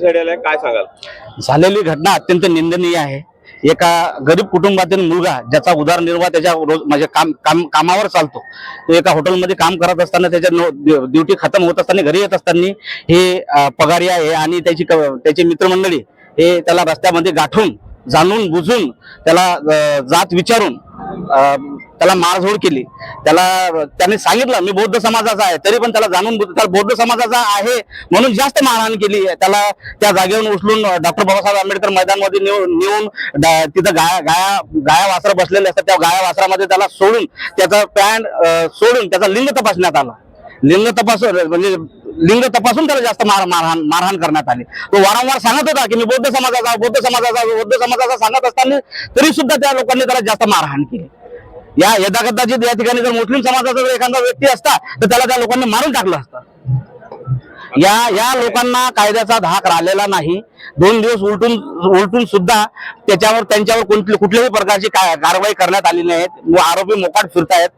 घडलेला आहे काय सांगाल? झालेली घटना अत्यंत निंदनीय आहे. एका गरीब कुटुंबातील मुलगा ज्याचा उदरनिर्वाह त्याच्या रोज म्हणजे काम काम कामावर चालतो. तो एका हॉटेलमध्ये काम करत असताना त्याच्या ड्युटी खतम होत असताना घरी येत असताना हे पगारी आहे आणि त्याची त्याची मित्रमंडळी हे त्याला रस्त्यामध्ये गाठून जाणून बुजून त्याला जात विचारून त्याला मारझोड केली. त्याला त्यांनी सांगितलं मी बौद्ध समाजाचा आहे तरी पण त्याला जाणून त्याला बौद्ध समाजाचा आहे म्हणून जास्त मारहाण केली. त्याला त्या जागेवरून उचलून डॉक्टर बाबासाहेब आंबेडकर मैदानमध्ये नेऊन नेऊन तिथं गाया गाया गाया वासरा बसलेले असतात. त्या गाया वासरामध्ये त्याला सोडून त्याचा पॅन्ट सोडून त्याचा लिंग तपासण्यात आला. लिंग तपासून म्हणजे लिंग तपासून त्याला जास्त मार मारहाण मारहाण करण्यात आली. तो वारंवार सांगत होता की मी बौद्ध समाजाचा बौद्ध समाजाचा बौद्ध समाजाचा सांगत असताना तरी सुद्धा त्या लोकांनी त्याला जास्त मारहाण केली. या यदाकदाची या ठिकाणी जर मुस्लिम समाजाचा जर एखादा व्यक्ती असता तर त्याला त्या लोकांनी मारून टाकलं असतं. या या लोकांना कायद्याचा धाक राहिलेला नाही. दोन दिवस उलटून उलटून सुद्धा त्याच्यावर त्यांच्यावर कोणती कुठल्याही प्रकारची काय कारवाई करण्यात आली नाही. व आरोपी मोकाट फिरतायत.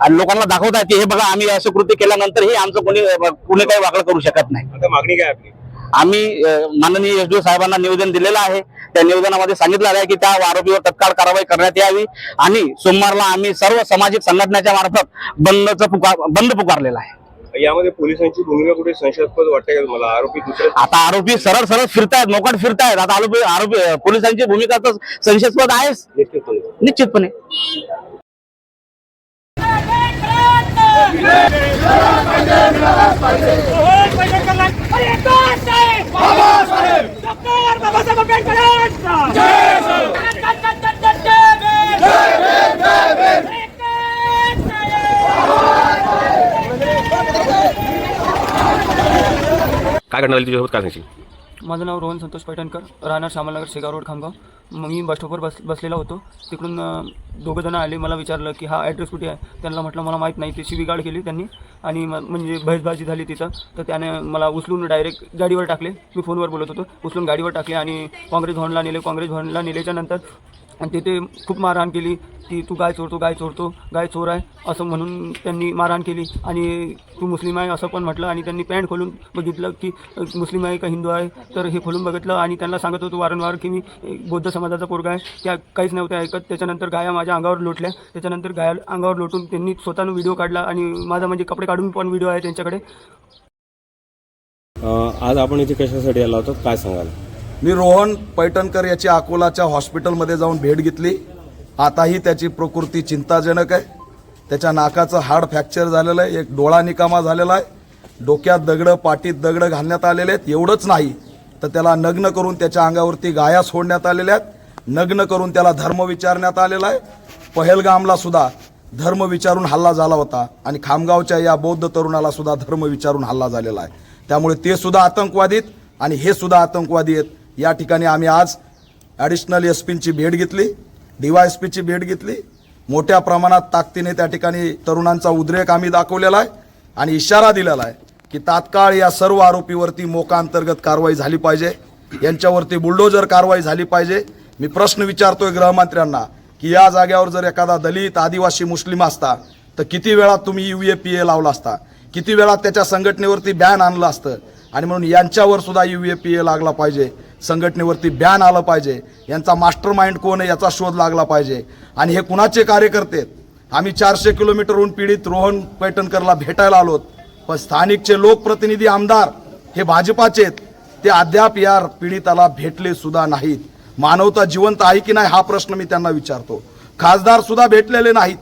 आणि लोकांना दाखवतायत की हे बघा आम्ही असं कृत्य केल्यानंतरही आमचं कोणी कोणी काही वागळं करू शकत नाही. आता मागणी काय आपली? आम्ही माननीय एसडीओ साहेबांना निवेदन दिलेलं आहे त्या निवेदनामध्ये सांगितलं आहे की त्या आरोपीवर तत्काळ कारवाई करण्यात यावी आणि सोमवारला आम्ही सर्व सामाजिक संघटनेच्या मार्फत बंदचं पुकार बंद पुकारलेला आहे यामध्ये पोलिसांची भूमिका कुठे संशयास्पद वाटते का तुम्हाला आरोपी दुसरे आता आरोपी सरळ सरळ फिरतायत मोकाट फिरतायत आता आरोपी आरोपी पोलिसांची भूमिका तर संशयास्पद आहेच निश्चितपणे निश्चितपणे काय घडणार तुझ्यासोबत? काय सांगशील? माझं नाव रोहन संतोष पैठणकर राहणार श्यामलनगर शेगाव रोड खामगाव. मग मी बस स्टॉपवर बस बसलेला होतो. तिकडून दोघंजणं आले मला विचारलं की हा ॲड्रेस कुठे आहे? त्यांना म्हटलं मला माहीत नाही. त्याची बिगाड केली त्यांनी. आणि म- म्हणजे बहसबाजी झाली तिथं. तर त्याने मला उचलून डायरेक्ट गाडीवर टाकले. मी फोनवर बोलत होतो. उचलून गाडीवर टाकले आणि काँग्रेस भवनला नेले. काँग्रेस भवनला नेल्याच्या नंतर आणि तिथे खूप मारहाण केली. की तू गाय चोरतो गाय चोरतो गाय चोर आहे असं म्हणून त्यांनी मारहाण केली. आणि तू मुस्लिम आहे असं पण म्हटलं. आणि त्यांनी पॅन्ट खोलून बघितलं की मुस्लिम आहे का हिंदू आहे? तर हे खोलून बघितलं आणि त्यांना सांगत होतो वारंवार की मी बौद्ध समाजाचा पोरगा आहे. त्या काहीच नव्हत्या ऐकत. त्याच्यानंतर गाया माझ्या अंगावर लोटल्या. त्याच्यानंतर गाया अंगावर लोटून त्यांनी स्वतःनं व्हिडिओ काढला आणि माझा म्हणजे कपडे काढून पण व्हिडिओ आहे त्यांच्याकडे. आज आपण इथे कशासाठी आला होता काय सांगाल? मी रोहन पैठणकर याची अकोलाच्या हॉस्पिटलमध्ये जाऊन भेट घेतली. आताही त्याची प्रकृती चिंताजनक आहे. त्याच्या नाकाचं हाड फ्रॅक्चर झालेलं आहे. एक डोळा निकामा झालेला आहे. डोक्यात दगडं पाठीत दगडं घालण्यात आलेले आहेत. एवढंच नाही तर त्याला नग्न करून त्याच्या अंगावरती गाया सोडण्यात आलेल्या आहेत. नग्न करून त्याला धर्म विचारण्यात आलेला आहे. पहलगामला सुद्धा धर्म विचारून हल्ला झाला होता आणि खामगावच्या या बौद्ध तरुणाला सुद्धा धर्म विचारून हल्ला झालेला आहे. त्यामुळे ते सुद्धा आतंकवादीत आणि हे सुद्धा आतंकवादी आहेत. या ठिकाणी आम्ही आज ॲडिशनल एस पींची भेट घेतली डीवायएस पीची भेट घेतली. मोठ्या प्रमाणात ताकदीने त्या ठिकाणी तरुणांचा उद्रेक आम्ही दाखवलेला आहे आणि इशारा दिलेला आहे की तात्काळ या सर्व आरोपीवरती मोका अंतर्गत कारवाई झाली पाहिजे. यांच्यावरती बुलडोजर कारवाई झाली पाहिजे. मी प्रश्न विचारतोय गृहमंत्र्यांना की या जाग्यावर जर एखादा दलित आदिवासी मुस्लिम असता तर किती वेळा तुम्ही यू ए पी ए लावला असता? किती वेळा त्याच्या संघटनेवरती बॅन आणलं असतं? आणि म्हणून यांच्यावर सुद्धा यू ए पी ए लागला पाहिजे. संघटनेवरती बॅन आलं पाहिजे. यांचा मास्टर माइंड कोण आहे याचा शोध लागला पाहिजे. आणि हे कुणाचे कार्यकर्ते आहेत? आम्ही चारशे किलोमीटरहून पीडित रोहन पैठणकरला भेटायला आलोत पण स्थानिकचे लोकप्रतिनिधी आमदार हे भाजपाचे आहेत. ते अद्याप या पीडिताला भेटले सुद्धा नाहीत. मानवता जिवंत आहे की नाही हा प्रश्न मी त्यांना विचारतो. खासदार सुद्धा भेटलेले नाहीत.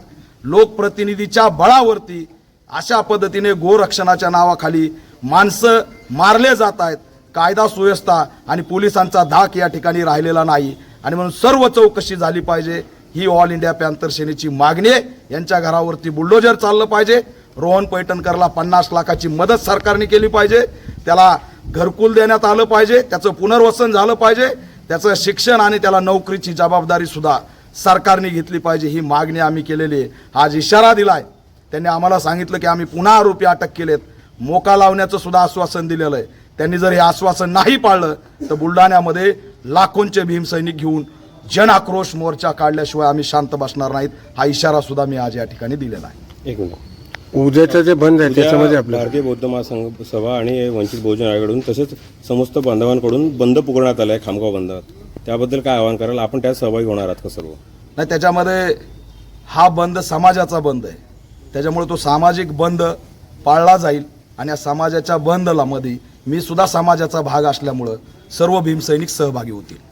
लोकप्रतिनिधीच्या बळावरती अशा पद्धतीने गोरक्षणाच्या नावाखाली माणसं मारले जात आहेत. कायदा सुव्यवस्था आणि पोलिसांचा धाक या ठिकाणी राहिलेला नाही. आणि म्हणून सर्व चौकशी झाली पाहिजे. ही ऑल इंडिया पॅन्थर सेनेची मागणी आहे. यांच्या घरावरती बुलडोजर चाललं पाहिजे. रोहन पैठणकरला पन्नास लाखाची मदत सरकारने केली पाहिजे. त्याला घरकुल देण्यात आलं पाहिजे. त्याचं पुनर्वसन झालं पाहिजे. त्याचं शिक्षण आणि त्याला नोकरीची जबाबदारी सुद्धा सरकारने घेतली पाहिजे. ही मागणी आम्ही केलेली आहे. आज इशारा दिलाय. त्यांनी आम्हाला सांगितलं की आम्ही पुन्हा आरोपी अटक केलेत. मोका लावण्याचं सुद्धा आश्वासन दिलेलं आहे. त्यांनी जर हे आश्वासन नाही पाळलं तर बुलढाण्यामध्ये लाखोंचे भीमसैनिक घेऊन जन आक्रोश मोर्चा काढल्याशिवाय आम्ही शांत बसणार नाहीत. हा इशारा सुद्धा मी आज या ठिकाणी दिलेला आहे. एक मिनिट. उद्याचं जे बंद आहे त्याच्यामध्ये उद्या आपलं. भारतीय बौद्ध महासंघ सभा आणि वंचित बहुजन आयोगाकडून तसेच समस्त बांधवांकडून बंद पुकारण्यात आला आहे खामगाव बंद त्याबद्दल काय आवाहन कराल? आपण त्यात सहभागी होणार आहात का सर्व? नाही त्याच्यामध्ये हा बंद समाजाचा बंद आहे. त्याच्यामुळे तो सामाजिक बंद पाळला जाईल आणि या समाजाच्या बंदला मध्ये मी सुद्धा समाजाचा भाग असल्यामुळं सर्व भीमसैनिक सहभागी होतील.